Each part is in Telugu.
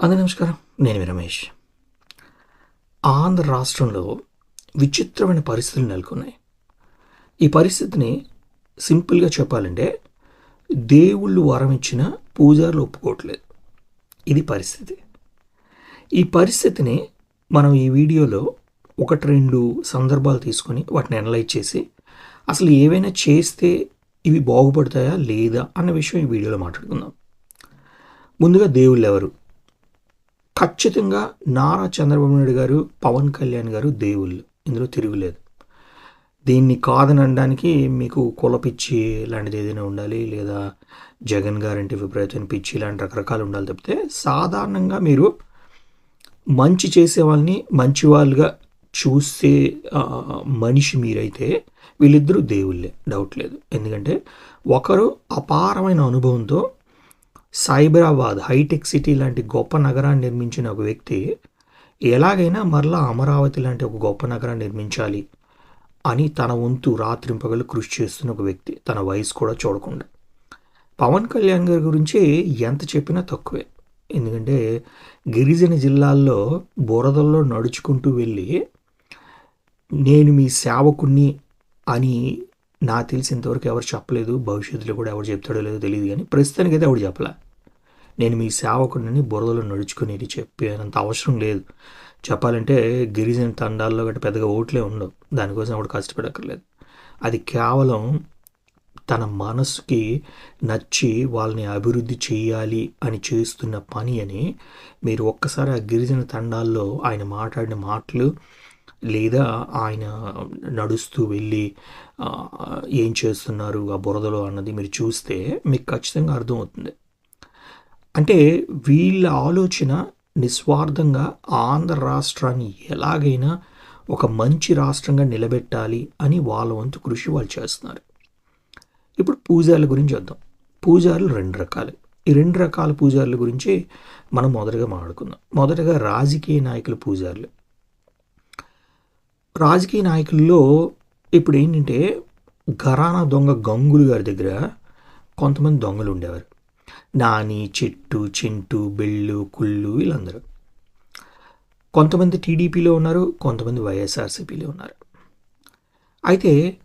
అందరి నమస్కారం. నేను రమేష్. ఆంధ్ర రాష్ట్రంలో విచిత్రమైన పరిస్థితులు నెలకొన్నాయి. ఈ పరిస్థితిని సింపుల్గా చెప్పాలంటే దేవుళ్ళు వరం ఇచ్చిన పూజారులు ఒప్పుకోవట్లేదు. ఇది పరిస్థితి. ఈ పరిస్థితిని మనం ఈ వీడియోలో ఒకటి రెండు సందర్భాలు తీసుకొని వాటిని అనలైజ్ చేసి అసలు ఏవైనా చేస్తే ఇవి బాగుపడతాయా లేదా అన్న విషయం ఈ వీడియోలో మాట్లాడుకుందాం. ముందుగా దేవుళ్ళు ఎవరు? ఖచ్చితంగా నారా చంద్రబాబు నాయుడు గారు పవన్ కళ్యాణ్ గారు దేవుళ్ళు. ఇందులో తిరుగులేదు దీన్ని కాదనడానికి మీకు కుల పిచ్చి లాంటిది ఏదైనా ఉండాలి? లేదా జగన్ గారంటే విపరీతమైన పిచ్చి ఇలాంటి రకరకాలు ఉండాలి తప్పితే సాధారణంగా మీరు మంచి చేసే వాళ్ళని మంచి వాళ్ళుగా చూసే మనిషి మీరైతే వీళ్ళిద్దరూ దేవుళ్ళే. డౌట్ లేదు. ఎందుకంటే ఒకరు అపారమైన అనుభవంతో సైబరాబాద్ హైటెక్ సిటీ లాంటి గొప్ప నగరాన్ని నిర్మించిన ఒక వ్యక్తి ఎలాగైనా మరలా అమరావతి లాంటి ఒక గొప్ప నగరాన్ని నిర్మించాలి అని తన వంతు రాత్రింపగలు కృషి చేస్తున్న ఒక వ్యక్తి తన వయసు కూడా చూడకుండా. పవన్ కళ్యాణ్ గారి గురించి ఎంత చెప్పినా తక్కువే. ఎందుకంటే గిరిజన జిల్లాల్లో బురదల్లో నడుచుకుంటూ వెళ్ళి నేను మీ సేవకుణ్ణి అని నాకు తెలిసి ఇంతవరకు ఎవరు చెప్పలేదు భవిష్యత్తులో కూడా ఎవరు చెప్తాడో లేదో తెలియదు కానీ ప్రస్తుతానికి అయితే ఎవరు చెప్పలే. నేను మీ సేవకుడిని బురదలో నడుచుకుని ఇది అవసరం లేదు. చెప్పాలంటే గిరిజన తండాల్లో గట్రా పెద్దగా ఓట్లే ఉండవు. దానికోసం ఎవడు కష్టపడక్కర్లేదు. అది కేవలం తన మనసుకి నచ్చి వాళ్ళని అభివృద్ధి చేయాలి అని చేస్తున్న పని అని మీరు ఒక్కసారి ఆ గిరిజన తండాల్లో ఆయన మాట్లాడిన మాటలు లేదా ఆయన నడుస్తూ వెళ్ళి ఏం చేస్తున్నారు ఆ బురదలో అన్నది మీరు చూస్తే మీకు ఖచ్చితంగా అర్థమవుతుంది. అంటే వీళ్ళ ఆలోచన నిస్వార్థంగా ఆంధ్ర రాష్ట్రాన్ని ఎలాగైనా ఒక మంచి రాష్ట్రంగా నిలబెట్టాలి అని వాళ్ళ వంతు కృషి వాళ్ళు చేస్తున్నారు. ఇప్పుడు పూజారుల గురించి వద్దాం పూజారులు రెండు రకాలు. ఈ రెండు రకాల పూజారుల గురించి మనం మొదటగా మాట్లాడుకుందాం. మొదటగా రాజకీయ నాయకుల పూజారులు. రాజకీయ నాయకుల్లో ఇప్పుడు ఏంటంటే ఘరానా దొంగ గంగులు గారి దగ్గర కొంతమంది దొంగలు ఉండేవారు. నాని చెట్టు చింటు బెళ్ళు కుళ్ళు వీళ్ళందరూ. కొంతమంది టీడీపీలో ఉన్నారు కొంతమంది వైఎస్ఆర్సీపీలో ఉన్నారు. అయితే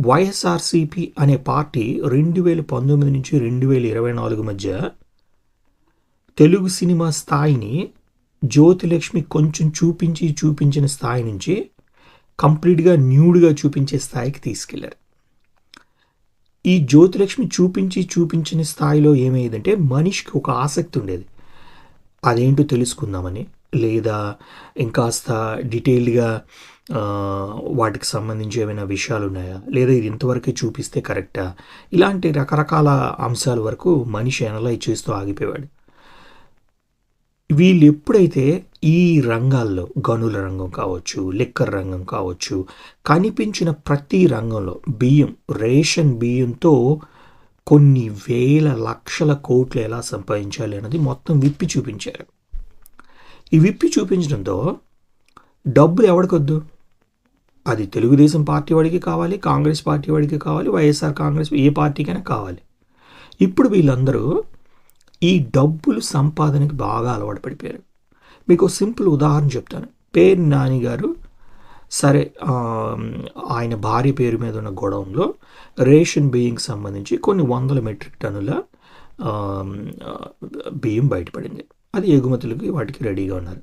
వైఎస్ఆర్సీపీ అనే పార్టీ రెండు వేల పంతొమ్మిది నుంచి రెండు వేల ఇరవై నాలుగు మధ్య తెలుగు సినిమా స్థాయిని జ్యోతిలక్ష్మి కొంచెం చూపించి చూపించిన స్థాయి నుంచి కంప్లీట్గా న్యూడ్గా చూపించే స్థాయికి తీసుకెళ్ళారు. ఈ జ్యోతిలక్ష్మి చూపించి చూపించిన స్థాయిలో ఏమయ్యేదంటే మనిషికి ఒక ఆసక్తి ఉండేది. అదేంటో తెలుసుకుందామని లేదా ఇంకాస్త డీటెయిల్డ్గా వాటికి సంబంధించి ఏమైనా విషయాలు ఉన్నాయా లేదా ఇది ఇంతవరకే చూపిస్తే కరెక్టా? ఇలాంటి రకరకాల అంశాల వరకు మనిషి అనలైజ్ చేస్తూ ఆగిపోయాడు వీళ్ళు ఎప్పుడైతే ఈ రంగాల్లో గనుల రంగం కావచ్చు లిక్కర్ రంగం కావచ్చు కనిపించిన ప్రతి రంగంలో బియ్యం రేషన్ బియ్యంతో కొన్ని వేల లక్షల కోట్లు ఎలా సంపాదించాలి అన్నది మొత్తం విప్పి చూపించారు. ఈ విప్పి చూపించడంతో డబ్బులు ఎవడికొద్దు? అది తెలుగుదేశం పార్టీ వాడికి కావాలి కాంగ్రెస్ పార్టీ వాడికి కావాలి వైఎస్ఆర్ కాంగ్రెస్ ఏ పార్టీకైనా కావాలి. ఇప్పుడు వీళ్ళందరూ ఈ డబ్బులు సంపాదనకి బాగా అలవాటు పడిపోయారు. మీకు సింపుల్ ఉదాహరణ చెప్తాను. పేరు నాని గారు సరే ఆయన భార్య పేరు మీద ఉన్న గొడవంలో రేషన్ బియ్యంకి సంబంధించి కొన్ని వందల మెట్రిక్ టన్నుల బియ్యం బయటపడింది. అది ఎగుమతులకి వాటికి రెడీగా ఉన్నారు.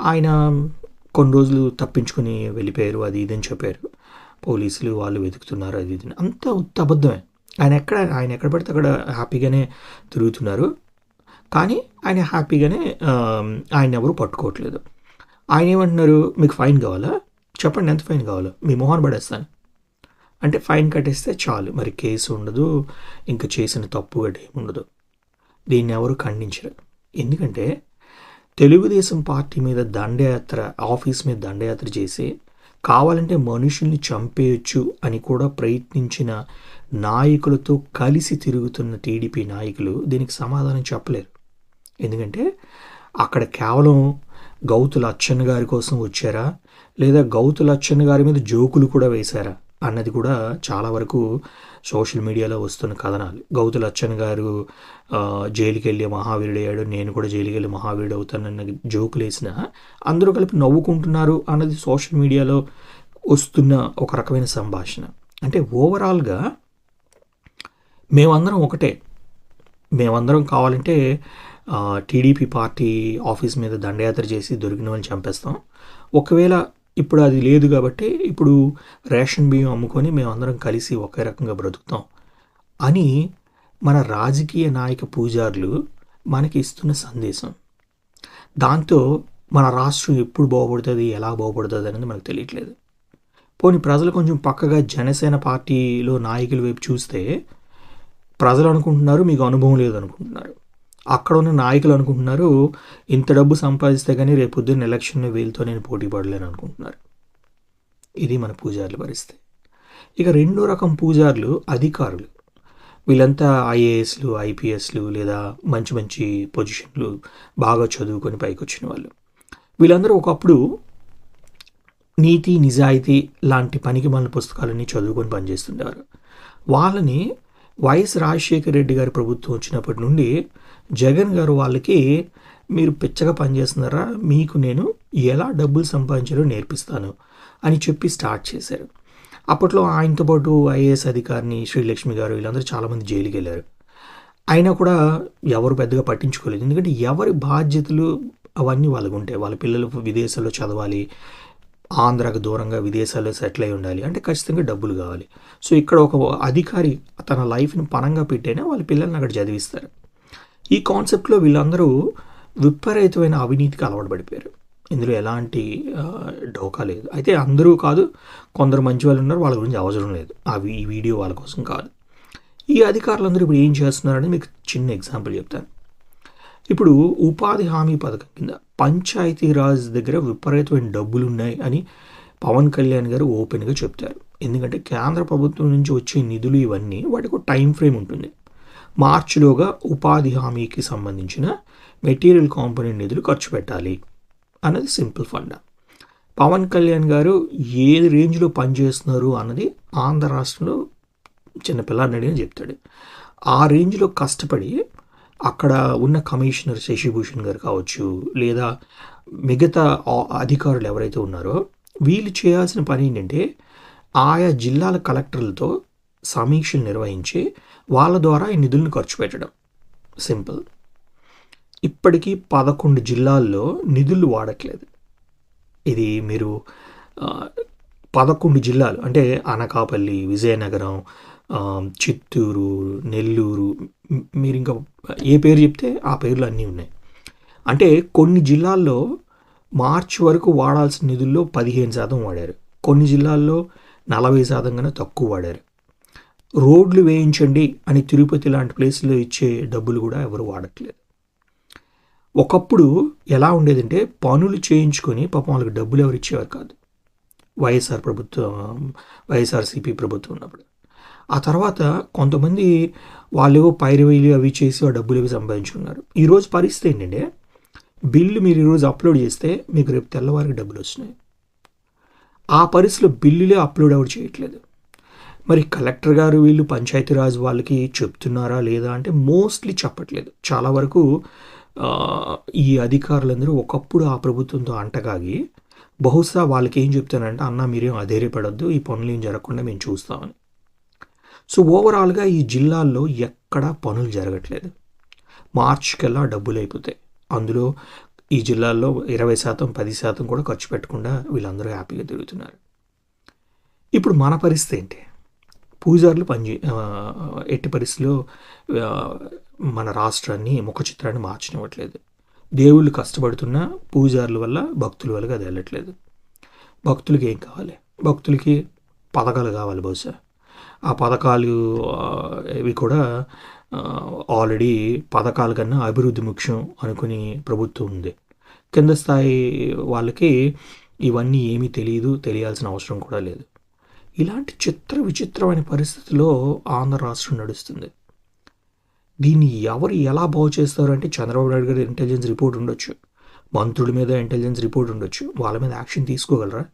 ఆయన కొన్ని రోజులు తప్పించుకొని వెళ్ళిపోయారు అది ఇదని చెప్పారు. పోలీసులు వాళ్ళు వెతుకుతున్నారు అది ఇది అంత అంతా ఉత్త అబద్ధమే ఆయన ఎక్కడ ఆయన ఎక్కడ పడితే అక్కడ హ్యాపీగానే తిరుగుతున్నారు. కానీ ఆయన హ్యాపీగానే ఆయన ఎవరు పట్టుకోవట్లేదు. ఆయన ఏమంటున్నారు? మీకు ఫైన్ కావాలా? చెప్పండి ఎంత ఫైన్ కావాలో? మీ మొహన్ పడేస్తాను. అంటే ఫైన్ కట్టేస్తే చాలు. మరి కేసు ఉండదు ఇంకా చేసిన తప్పు గట్టి ఉండదు. దీన్ని ఎవరు ఖండించరు. ఎందుకంటే తెలుగుదేశం పార్టీ మీద దండయాత్ర ఆఫీస్ మీద దండయాత్ర చేసి కావాలంటే మనుషుల్ని చంపేయచ్చు అని కూడా ప్రయత్నించిన నాయకులతో కలిసి తిరుగుతున్న టీడీపీ నాయకులు దీనికి సమాధానం చెప్పలేరు. ఎందుకంటే అక్కడ కేవలం గౌతుల అచ్చన్న గారి కోసం వచ్చారా? లేదా గౌతుల అచ్చన్న గారి మీద జోకులు కూడా వేశారా? అన్నది కూడా చాలా వరకు సోషల్ మీడియాలో వస్తున్న కథనాలు. గౌతు లచ్చన్ గారు జైలుకి వెళ్ళి మహావీరుడు అయ్యాడు నేను కూడా జైలుకి వెళ్ళి మహావీరుడు అవుతానన్న జోకులు వేసిన అందరూ కలిపి నవ్వుకుంటున్నారు అన్నది సోషల్ మీడియాలో వస్తున్న ఒక రకమైన సంభాషణ. అంటే ఓవరాల్గా మేమందరం ఒకటే. మేమందరం కావాలంటే టీడీపీ పార్టీ ఆఫీస్ మీద దండయాత్ర చేసి దొరికిన వాళ్ళని చంపేస్తాం. ఒకవేళ ఇప్పుడు అది లేదు కాబట్టి ఇప్పుడు రేషన్ బియ్యం అమ్ముకొని మేమందరం కలిసి ఒకే రకంగా బ్రతుకుతాం అని మన రాజకీయ నాయక పూజారులు మనకి ఇస్తున్న సందేశం. దాంతో మన రాష్ట్రం ఎప్పుడు బాగుపడుతుంది ఎలా బాగుపడుతుంది అనేది మనకు తెలియట్లేదు. పోనీ ప్రజలు కొంచెం పక్కగా జనసేన పార్టీలో నాయకుల వైపు చూస్తే ప్రజలు అనుకుంటున్నారు మీకు అనుభవం లేదు అనుకుంటున్నారు అక్కడ ఉన్న నాయకులు అనుకుంటున్నారు ఇంత డబ్బు సంపాదిస్తే కానీ రేపొద్దున్న ఎలక్షన్ వీళ్ళతో నేను పోటీ పడలేను అనుకుంటున్నారు. ఇది మన పూజారుల పరిస్థితి. ఇక రెండో రకం పూజారులు అధికారులు. వీళ్ళంతా ఐఏఎస్లు ఐపీఎస్లు లేదా మంచి మంచి పొజిషన్లు బాగా చదువుకొని పైకి వచ్చిన వాళ్ళు. వీళ్ళందరూ ఒకప్పుడు నీతి నిజాయితీ లాంటి పనికి మన పుస్తకాలన్నీ చదువుకొని పనిచేస్తుండేవారు. వాళ్ళని వైఎస్ రాజశేఖర రెడ్డి గారి ప్రభుత్వం వచ్చినప్పటి నుండి జగన్ గారు వాళ్ళకి మీరు పిచ్చగా పనిచేస్తున్నారా? మీకు నేను ఎలా డబ్బులు సంపాదించాలో నేర్పిస్తాను అని చెప్పి స్టార్ట్ చేశారు. అప్పట్లో ఆయనతో పాటు ఐఏఎస్ అధికారిని శ్రీలక్ష్మి గారు వీళ్ళందరూ చాలామంది జైలుకి వెళ్ళారు. అయినా కూడా ఎవరు పెద్దగా పట్టించుకోలేదు. ఎందుకంటే ఎవరి బాధ్యతలు అవన్నీ వాళ్ళకు ఉంటాయి వాళ్ళ పిల్లలు విదేశాల్లో చదవాలి ఆంధ్రాకు దూరంగా విదేశాల్లో సెటిల్ అయి ఉండాలి. అంటే ఖచ్చితంగా డబ్బులు కావాలి. సో ఇక్కడ ఒక అధికారి తన లైఫ్ని పనంగా పెట్టేనే వాళ్ళ పిల్లల్ని అక్కడ చదివిస్తారు. ఈ కాన్సెప్ట్లో వీళ్ళందరూ విపరీతమైన అవినీతికి అలవాటు పడిపోయారు. ఇందులో ఎలాంటి ఢోకా లేదు. అయితే అందరూ కాదు కొందరు మంచి వాళ్ళు ఉన్నారు వాళ్ళ గురించి అవసరం లేదు. అవి ఈ వీడియో వాళ్ళ కోసం కాదు. ఈ అధికారులందరూ ఇప్పుడు ఏం చేస్తున్నారని మీకు చిన్న ఎగ్జాంపుల్ చెప్తాను. ఇప్పుడు ఉపాధి హామీ పథకం కింద పంచాయతీరాజ్ దగ్గర విపరీతమైన డబ్బులు ఉన్నాయి అని పవన్ కళ్యాణ్ గారు ఓపెన్గా చెప్తారు. ఎందుకంటే కేంద్ర ప్రభుత్వం నుంచి వచ్చే నిధులు ఇవన్నీ వాటికి ఒక టైం ఫ్రేమ్ ఉంటుంది. మార్చిలోగా ఉపాధి హామీకి సంబంధించిన మెటీరియల్ కాంపోనెంట్ నిధులు ఖర్చు పెట్టాలి అన్నది సింపుల్ ఫండ్ పవన్ కళ్యాణ్ గారు ఏ రేంజ్లో పనిచేస్తున్నారు అన్నది ఆంధ్ర రాష్ట్రంలో చిన్నపిల్లాడిని అడిగిన చెప్తాడు. ఆ రేంజ్లో కష్టపడి అక్కడ ఉన్న కమిషనర్ శశిభూషణ్ గారు కావచ్చు లేదా మిగతా అధికారులు ఎవరైతే ఉన్నారో వీళ్ళు చేయాల్సిన పని ఏంటంటే ఆయా జిల్లాల కలెక్టర్లతో సమీక్షలు నిర్వహించి వాళ్ళ ద్వారా ఈ నిధులను ఖర్చు పెట్టడం. సింపుల్. ఇప్పటికీ పదకొండు జిల్లాల్లో నిధులు వాడట్లేదు. ఇది మీరు పదకొండు జిల్లాలు అంటే అనకాపల్లి విజయనగరం చిత్తూరు నెల్లూరు మీరు ఇంకా ఏ పేరు చెప్తే ఆ పేర్లు అన్నీ ఉన్నాయి. అంటే కొన్ని జిల్లాల్లో మార్చి వరకు వాడాల్సిన నిధుల్లో పదిహేను శాతం వాడారు. కొన్ని జిల్లాల్లో నలభై శాతం కన్నా తక్కువ వాడారు. రోడ్లు వేయించండి అని తిరుపతి లాంటి ప్లేస్లో ఇచ్చే డబ్బులు కూడా ఎవరు వాడట్లేదు. ఒకప్పుడు ఎలా ఉండేదంటే పనులు చేయించుకొని పాపం వాళ్ళకి డబ్బులు ఎవరు ఇచ్చేవారు కాదు. వైఎస్ఆర్ ప్రభుత్వం వైఎస్ఆర్సీపీ ప్రభుత్వం ఉన్నప్పుడు. ఆ తర్వాత కొంతమంది వాళ్ళేవో పైరవీలు అవి చేసి ఆ డబ్బులు అవి సంపాదించుకున్నారు. ఈరోజు పరిస్థితి ఏంటంటే బిల్లు మీరు ఈరోజు అప్లోడ్ చేస్తే మీకు రేపు తెల్లవారికి డబ్బులు వస్తున్నాయి. ఆ పరిస్థితిలో బిల్లులే అప్లోడ్ ఎవరు చేయట్లేదు. మరి కలెక్టర్ గారు వీళ్ళు పంచాయతీరాజ్ వాళ్ళకి చెప్తున్నారా లేదా అంటే మోస్ట్లీ చెప్పట్లేదు. చాలా వరకు ఈ అధికారులందరూ ఒకప్పుడు ఆ ప్రభుత్వంతో అంటగాగి బహుశా వాళ్ళకి ఏం చెప్తానంటే అన్న మీరేం అధైర్యపడొద్దు. ఈ పనులు ఏం జరగకుండా మేము చూస్తామని. సో ఓవరాల్గా ఈ జిల్లాల్లో ఎక్కడా పనులు జరగట్లేదు. మార్చికల్లా డబ్బులు అయిపోతాయి. అందులో ఈ జిల్లాల్లో ఇరవై శాతం పది శాతం కూడా ఖర్చు పెట్టకుండా వీళ్ళందరూ హ్యాపీగా తిరుగుతున్నారు. ఇప్పుడు మన పరిస్థితి ఏంటి? పూజారులు పనిచే ఎట్టి పరిస్థితిలో మన రాష్ట్రాన్ని ముఖ చిత్రాన్ని మార్చనివ్వట్లేదు. దేవుళ్ళు కష్టపడుతున్న పూజారుల వల్ల భక్తుల వల్ల అది వెళ్ళట్లేదు. భక్తులకి ఏం కావాలి? భక్తులకి పథకాలు కావాలి బహుశా. ఆ పథకాలు ఇవి కూడా ఆల్రెడీ పథకాల కన్నా అభివృద్ధి ముఖ్యం అనుకుని ప్రభుత్వం ఉంది. కింద స్థాయి వాళ్ళకి ఇవన్నీ ఏమీ తెలియదు తెలియాల్సిన అవసరం కూడా లేదు. ఇలాంటి చిత్ర విచిత్రమైన పరిస్థితిలో ఆంధ్ర రాష్ట్రం నడుస్తుంది. దీన్ని ఎవరు ఎలా బాగు చేస్తారంటే చంద్రబాబు నాయుడు గారి ఇంటెలిజెన్స్ రిపోర్ట్ ఉండొచ్చు. మంత్రుల మీద ఇంటెలిజెన్స్ రిపోర్ట్ ఉండొచ్చు. వాళ్ళ మీద యాక్షన్ తీసుకోగలరా?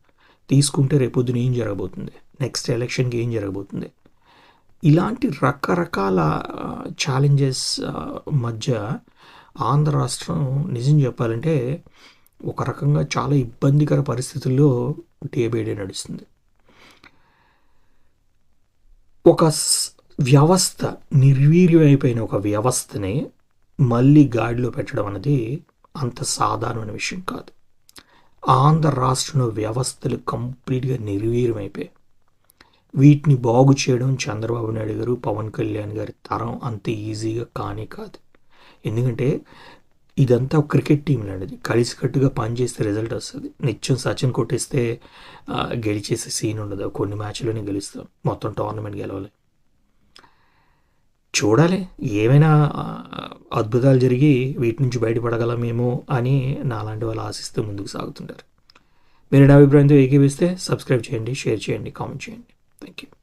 తీసుకుంటే రేపొద్దున ఏం జరగబోతుంది? నెక్స్ట్ ఎలక్షన్కి ఏం జరగబోతుంది? ఇలాంటి రకరకాల ఛాలెంజెస్ మధ్య ఆంధ్ర రాష్ట్రం నిజం చెప్పాలంటే ఒక రకంగా చాలా ఇబ్బందికర పరిస్థితుల్లో డే బై డే నడుస్తుంది. ఒక వ్యవస్థ నిర్వీర్యమైపోయిన ఒక వ్యవస్థని మళ్ళీ గాడిలో పెట్టడం అనేది అంత సాధారణమైన విషయం కాదు. ఆంధ్ర రాష్ట్రంలో వ్యవస్థలు కంప్లీట్గా నిర్వీర్యమైపోయాయి. వీటిని బాగు చేయడం చంద్రబాబు నాయుడు గారు పవన్ కళ్యాణ్ గారి తరం అంత ఈజీగా కానీ కాదు. ఎందుకంటే ఇదంతా ఒక క్రికెట్ టీం లాంటిది. కలిసికట్టుగా పనిచేస్తే రిజల్ట్ వస్తుంది. నిత్యం సచిన్ కొట్టేస్తే గెలిచేసే సీన్ ఉండదు. కొన్ని మ్యాచ్లోనే గెలుస్తాం. మొత్తం టోర్నమెంట్ గెలవాలి. చూడాలి. ఏమైనా అద్భుతాలు జరిగి వీటి నుంచి బయటపడగలమేమో అని నాలాంటి వాళ్ళు ఆశిస్తూ ముందుకు సాగుతుంటారు. మీరు నా అభిప్రాయంతో ఏకీపిస్తే సబ్స్క్రైబ్ చేయండి షేర్ చేయండి కామెంట్ చేయండి. Thank you.